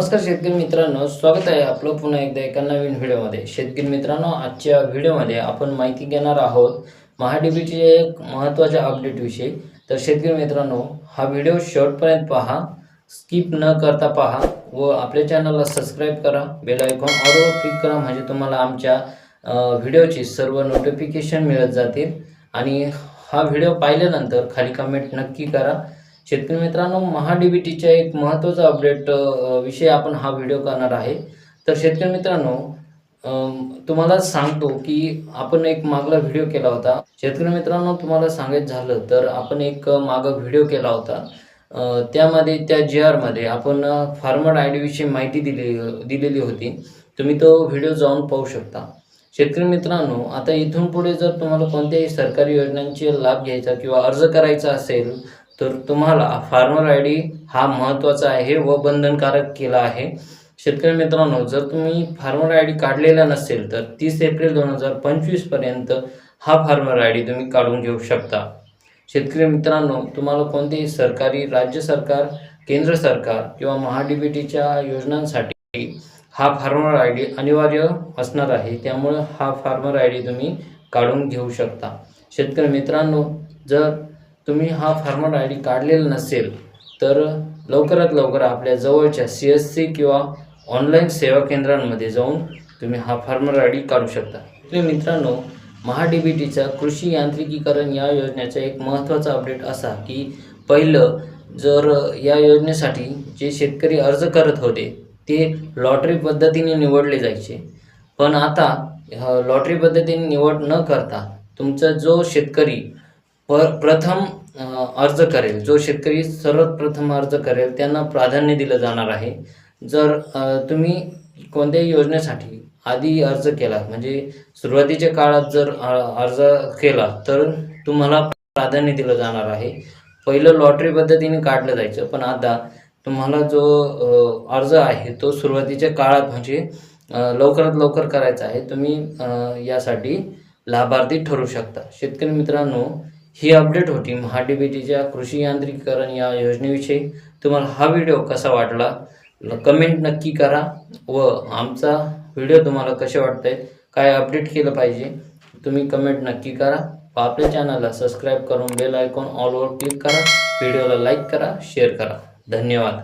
नमस्कार शेतकरी मित्रांनो स्वागत आहे आपलं पुन्हा एकदा एका नवीन व्हिडिओमध्ये. शेतकरी मित्रांनो आजच्या व्हिडिओमध्ये आपण माहिती घेणार आहोत महाडीबीचे एक महत्त्वाच्या अपडेटविषयी तर शेतकरी मित्रांनो हा व्हिडिओ शेवटपर्यंत पहा स्किप न करता पहा व आपल्या चॅनलला सबस्क्राईब करा. बेल आयकॉन ऑलवर क्लिक करा म्हणजे तुम्हाला आमच्या व्हिडिओची सर्व नोटिफिकेशन मिळत जातील. आणि हा व्हिडिओ पाहिल्यानंतर खाली कमेंट नक्की करा. शेतकरी मित्रांनो महाडीबीटीच्या एक महत्त्वाचा अपडेट विषय आपण हा व्हिडिओ करणार आहे. तर शेतकरी मित्रांनो तुम्हाला सांगतो की आपण एक मागला व्हिडिओ केला होता. शेतकरी मित्रांनो तुम्हाला सांगायचं झालं तर आपण एक मागं व्हिडिओ केला होता. त्यामध्ये त्या जी आरमध्ये आपण फार्मर आय डीविषयी माहिती दिली दिलेली होती. तुम्ही तो व्हिडिओ जाऊन पाहू शकता. शेतकरी मित्रांनो आता इथून पुढे जर तुम्हाला कोणत्याही सरकारी योजनांचे लाभ घ्यायचा किंवा अर्ज करायचा असेल तर तुम्हाला फार्मर आय डी हा महत्त्वाचा आहे व बंधनकारक केला आहे. शेतकरी मित्रांनो जर तुम्ही फार्मर आय डी काढलेला नसेल तर तीस एप्रिल दोन हजार पंचवीसपर्यंत हा फार्मर आय डी तुम्ही काढून घेऊ शकता. शेतकरी मित्रांनो तुम्हाला कोणतेही सरकारी राज्य सरकार केंद्र सरकार किंवा महाडीबीटीच्या योजनांसाठी हा फार्मर आय डी अनिवार्य असणार आहे. त्यामुळं हा फार्मर आय डी तुम्ही काढून घेऊ शकता. शेतकरी मित्रांनो जर तुम्ही हा फार्मर आय डी काढलेला नसेल तर लवकरात लवकर आपल्या जवळच्या सी एस सी किंवा ऑनलाईन सेवा केंद्रांमध्ये जाऊन तुम्ही हा फार्मर आय डी काढू शकता. तर मित्रांनो महाडीबीटीचा कृषी यांत्रिकीकरण या योजनेचा एक महत्त्वाचा अपडेट असा की पहिलं जर या योजनेसाठी जे शेतकरी अर्ज करत होते ते लॉटरी पद्धतीने निवडले जायचे. पण आता लॉटरी पद्धतीने निवड न करता तुमचा जो शेतकरी प्रथम अर्ज करेल. जो शेतकरी सर्वात प्रथम अर्ज करेल त्यांना प्राधान्य दिलं जाणार आहे. जर तुम्ही कोणत्याही योजनेसाठी आधी अर्ज केला म्हणजे सुरुवातीच्या काळात जर अर्ज केला तर तुम्हाला प्राधान्य दिलं जाणार आहे. पहिलं लॉटरी पद्धतीने काढलं जायचं पण आता तुम्हाला जो अर्ज आहे तो सुरुवातीच्या काळात म्हणजे लवकरात लवकर करायचा आहे. तुम्ही यासाठी लाभार्थी ठरू शकता. शेतकरी मित्रांनो ही अपडेट होती. महाडीबीटीच्या कृषी यांत्रिकीकरण या योजनेविषयी. तुम्हाला हा व्हिडिओ कसा वाटला? कमेंट नक्की करा व आमचा व्हिडिओ तुम्हाला कसे वाटत आहेत काय अपडेट केलं पाहिजे तुम्ही कमेंट नक्की करा. व आपल्या चॅनलला सबस्क्राईब करून बेल आयकॉन ऑलवर क्लिक करा. व्हिडिओला लाईक करा शेअर करा. धन्यवाद.